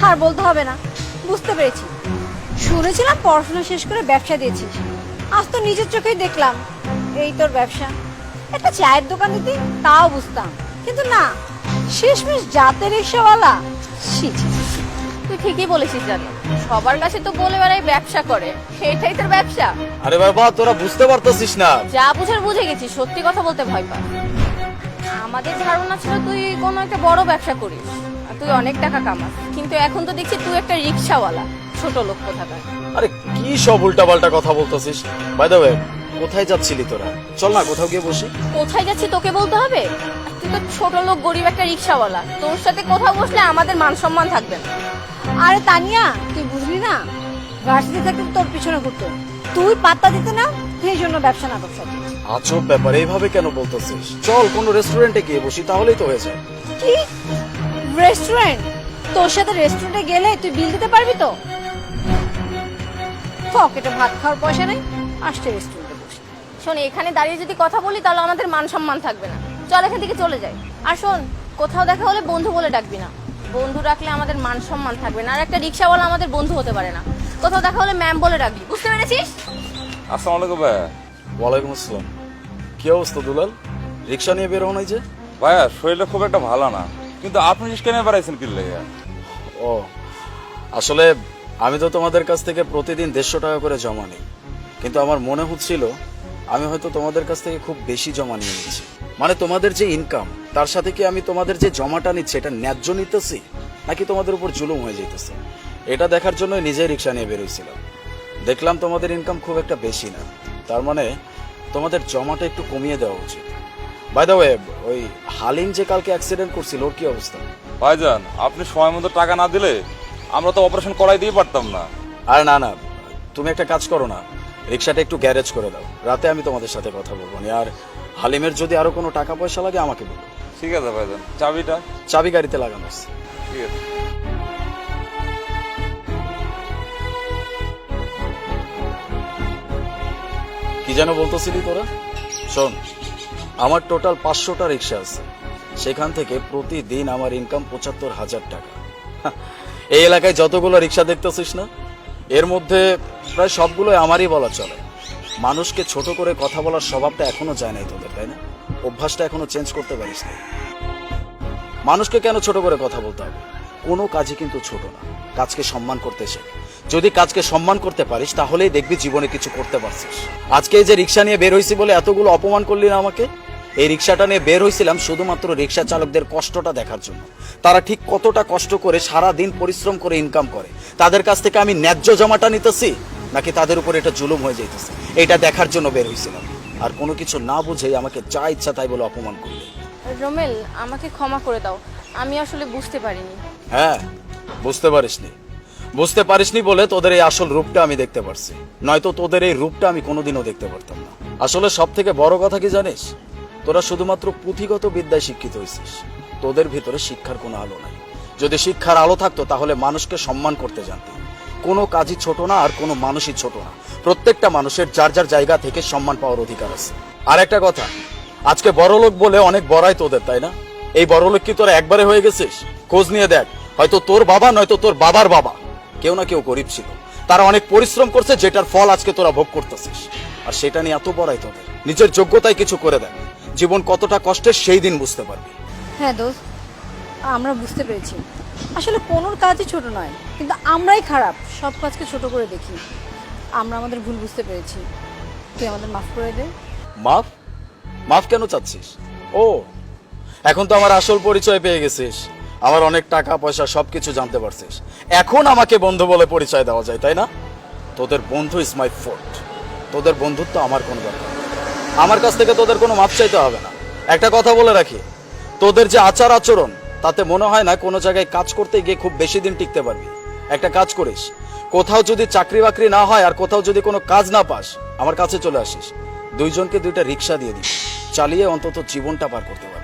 থাক আর বলতে হবে না। বুঝতে পেরেছি। শুনেছিলাম পড়াশোনা শেষ করে ব্যবসা দিয়েছিস। আজ তো নিজের চোখেই দেখলাম এই তোর ব্যবসা। একটা চায়ের দোকান দিতি তাও বুঝতাম। কিন্তু না শেষমেশ জাতে রিক্সাওয়ালা। তুই ঠিকই বলেছিস জানি। সবার কাছে তো বলে বেড়াই ব্যবসা করে। সেটাই তোর ব্যবসা। আরে বাবা তোরা বুঝতে পারতেছিস না। যা বুঝার বুঝে গেছি সত্যি কথা বলতে ভয় পা আমাদের ধারণা ছিল তুই কোনো একটা বড় ব্যবসা করিস। তুই অনেক টাকা কামাস। কিন্তু এখন তো দেখছি তুই একটা রিক্সাওয়ালা ছোট লোক কোথাকার। আরে কি সব উল্টাপাল্টা কথা বলতেছিস? বাই দ্য ওয়ে কোথায় যাচ্ছিলি তোরা? চল না কোথাও গিয়ে বসি। কোথায় যাচ্ছি তোকে বলতে হবে? তুই তো ছোট লোক গরিব একটা রিক্সাওয়ালা। তোর সাথে কোথাও বসলে আমাদের মান সম্মান থাকবে না। আরে তানিয়া তুই বুঝলি না? ভার্সিটি থাকতে তোর পিছনে ঘুরতো। তুই পাত্তা দিতে না সেই জন্য ব্যবসা না সাজি আজব ব্যাপার এইভাবে কেন বলতেছিস? চল কোনো রেস্টুরেন্টে গিয়ে বসি তাহলেই তো হয়ে যায়। কি? রেস্টুরেন্ট? তোর সাথে রেস্টুরেন্টে গেলে তুই বিল দিতে পারবি তো? পকেটে ভাত খাওয়ার পয়সা নেই। আসছে রেস্টুরেন্টে বসে। শোন এখানে দাঁড়িয়ে যদি কথা বলি তাহলে আমাদের মান সম্মান থাকবে না। চল এখান থেকে চলে যাই। আর শোন কোথাও দেখা হলে বন্ধু বলে ডাকবি না। বন্ধু রাখলে আমাদের মান সম্মান থাকবে না। আর একটা রিক্সাওয়ালা আমাদের বন্ধু হতে পারে না। কোথাও দেখা হলে ম্যাম বলে ডাকবি। বুঝতে পেরেছিস? আসসালামু আলাইকুম ভাইয়া। ওয়ালাইকুম আসসালাম। কি অবস্থা দুলাল? রিক্সা নিয়ে বের হনাই যে? ভাইয়া শরীরটা খুব একটা ভালো না। কিন্তু আপনি রিস্কা নিয়ে বেড়াইছেন কি ও, আসলে আমি তো তোমাদের কাছ থেকে প্রতিদিন দেড়শো টাকা করে জমা নিই। কিন্তু আমার মনে হচ্ছিল আমি হয়তো তোমাদের কাছ থেকে খুব বেশি জমা নিয়ে নিচ্ছি। মানে তোমাদের যে ইনকাম তার সাথে কি আমি তোমাদের যে জমাটা নিচ্ছি, এটা ন্যায্য নিতেছি? নাকি তোমাদের উপর জুলুম হয়ে যেতেছে এটা দেখার জন্য নিজেই রিক্সা নিয়ে বেরোইছিলাম দেখলাম তোমাদের ইনকাম খুব একটা বেশি না। তার মানে তোমাদের জমাটা একটু কমিয়ে দেওয়া উচিত। বাই দ্য ওয়ে ওই হালিম যে কালকে অ্যাক্সিডেন্ট করছিল ওর কি অবস্থা? ভাইজান আপনি সময় মতো টাকা না দিলে আমরা তো অপারেশন করাই দিয়ে পারতাম না। আর না না তুমি একটা কাজ করো না রিক্সাটা একটু গ্যারেজ করে দাও। রাতে আমি তোমাদের সাথে কথা বলব। আর হালিমের যদি আরও কোনো টাকা পয়সা লাগে আমাকে বলো। ঠিক আছে ভাইজান চাবিটা? চাবি গাড়িতে লাগানো আছে। ঠিক আছে। কি যেন বলতেছিলি তোরা? শোন আমার টোটাল পাঁচশোটা রিক্সা আছে। সেখান থেকে প্রতিদিন আমার ইনকাম পঁচাত্তর হাজার টাকা। এই এলাকায় যতগুলো রিক্সা দেখতেছিস না, এর মধ্যে প্রায় সবগুলোই আমারই বলা চলে। মানুষকে ছোট করে কথা বলার স্বভাবটা এখনও যায় নাই তোদের, তাই না? অভ্যাসটা এখনও চেঞ্জ করতে পারিস না মানুষকে কেন ছোট করে কথা বলতে হবে? কোনো কাজই কিন্তু ছোট না। কাজকে সম্মান করতে শেখ। যদি কাজকে সম্মান করতে পারিস তাহলেই দেখবি জীবনে কিছু করতে পারছিস। আজকে এই যে রিক্সা নিয়ে বের হয়েছি বলে এতগুলো অপমান করলি না আমাকে? এই রিক্সাটা নিয়ে বের হয়েছিলাম শুধুমাত্র রিক্সা চালকদের কষ্টটা দেখার জন্য। তারা ঠিক কতটা কষ্ট করে সারা দিন পরিশ্রম করে ইনকাম করে। তাদের কাছ থেকে আমি ন্যায্য জমাটা নিতেছি নাকি তাদের উপর এটা জুলুম হয়ে যাইতেছে? এটা দেখার জন্য বের হয়েছিলাম। আর কোনো কিছু না বুঝেই আমাকে যা ইচ্ছা তাই বলে অপমান করলি। রোমেল আমাকে ক্ষমা করে দাও। আমি আসলে বুঝতে পারিনি। হ্যাঁ বুঝতে পারিসনি। বুঝতে পারিসনি বলে তোদের এই আসল রূপটা আমি দেখতে পারছি। নয়তো তোদের এই রূপটা আমি কোনোদিনও দেখতে পারতাম না। আসলে সব থেকে বড় কথা কি জানিস? তোরা শুধুমাত্র পুঁথিগত বিদ্যায় শিক্ষিত হয়েছিস। তোদের ভিতরে শিক্ষার কোনো আলো নাই। যদি শিক্ষার আলো থাকতো, তাহলে মানুষকে সম্মান করতে জানতি। কোনো কাজই ছোট না, আর কোনো মানুষই ছোট না। প্রত্যেকটা মানুষের যার যার জায়গা থেকে সম্মান পাওয়ার অধিকার আছে। আর একটা কথা, আজকে বড় লোক বলে অনেক বড়াই তোদের, তাই না? এই বড় লোক কি তোরা একবারে হয়ে গেছিস? খোঁজ নিয়ে দেখ। হয়তো তোর বাবা, নয়তো তোর বাবার বাবা। কেউ না কেউ গরিব ছিল। তারা অনেক পরিশ্রম করছে যেটার ফল আজকে তোরা ভোগ করতেছিস। আর সেটা নিয়ে এত বড়াই তোদের। নিজের যোগ্যতায় কিছু করে দেখ জীবন কতটা কষ্টের সেই দিন বুঝতে পারবি। হ্যাঁ দোস্ত আমরা বুঝতে পেরেছি। আসলে কোনোর কাজই ছোট নয় কিন্তু আমরাই খারাপ সব কাজকে ছোট করে দেখি। আমরা আমাদের ভুল বুঝতে পেরেছি। তুই আমাদের মাফ করে দে। মাফ? মাফ কেন চাচ্ছিস? ও এখন তো আমার আসল পরিচয় পেয়ে গেছিস। আমার অনেক টাকা, পয়সা, সবকিছু জানতে পারছিস। এখন আমাকে বন্ধু বলে পরিচয় দেওয়া যায়, তাই না? তোদের বন্ধু ইজ মাই ফোর্ট তোদের বন্ধুত্ব আমার কোনো দরকার আমার কাছ থেকে তোদের কোনো মাপ চাইতে হবে না। একটা কথা বলে রাখি, তোদের যে আচার আচরণ, তাতে মনে হয় না কোনো জায়গায় কাজ করতে গিয়ে খুব বেশি দিন টিকতে পারবি। একটা কাজ করিস, কোথাও যদি চাকরি বাকরি না হয় আর কোথাও যদি কোনো কাজ না পাস, আমার কাছে চলে আসিস। দুইজনকে দুইটা রিক্সা দিয়ে দিবি। চালিয়ে অন্তত জীবনটা পার করতে পারবি।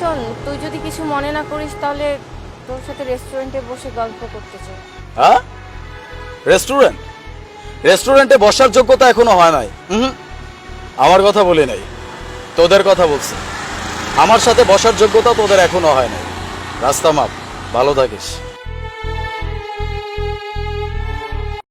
শোন, তুই যদি কিছু মনে না করিস, তাহলে তোর সাথে রেস্টুরেন্টে বসে গল্প করতে চাই। হ্যাঁ? রেস্টুরেন্ট রেস্টুরেন্টে বসার যোগ্যতা এখনও হয় নাই। আমার কথা বলি নাই। তোদের কথা বলছি। আমার সাথে বসার যোগ্যতা তোদের এখনও হয় নাই। রাস্তা মাপ, ভালো থাকিস।